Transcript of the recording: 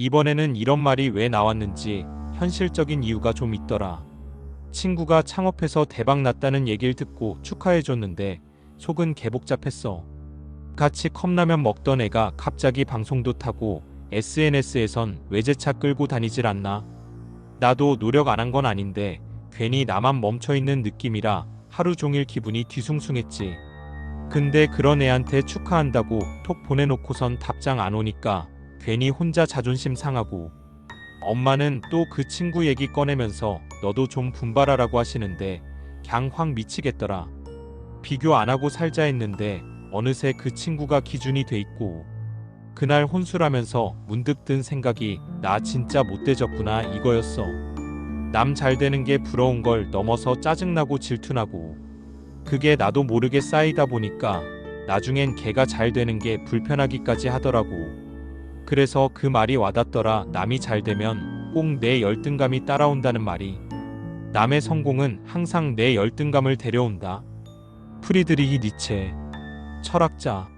이번에는 이런 말이 왜 나왔는지 현실적인 이유가 좀 있더라. 친구가 창업해서 대박 났다는 얘기를 듣고 축하해줬는데 속은 개복잡했어. 같이 컵라면 먹던 애가 갑자기 방송도 타고 SNS에선 외제차 끌고 다니질 않나? 나도 노력 안 한 건 아닌데 괜히 나만 멈춰있는 느낌이라 하루 종일 기분이 뒤숭숭했지. 근데 그런 애한테 축하한다고 톡 보내놓고선 답장 안 오니까 괜히 혼자 자존심 상하고 엄마는 또 그 친구 얘기 꺼내면서 너도 좀 분발하라고 하시는데 갱확 미치겠더라. 비교 안 하고 살자 했는데 어느새 그 친구가 기준이 돼 있고 그날 혼술하면서 문득 든 생각이 나 진짜 못돼졌구나 이거였어. 남 잘 되는 게 부러운 걸 넘어서 짜증나고 질투나고 그게 나도 모르게 쌓이다 보니까 나중엔 걔가 잘 되는 게 불편하기까지 하더라고. 그래서 그 말이 와닿더라. 남이 잘 되면 꼭 내 열등감이 따라온다는 말이. 남의 성공은 항상 내 열등감을 데려온다. 프리드리히 니체. 철학자.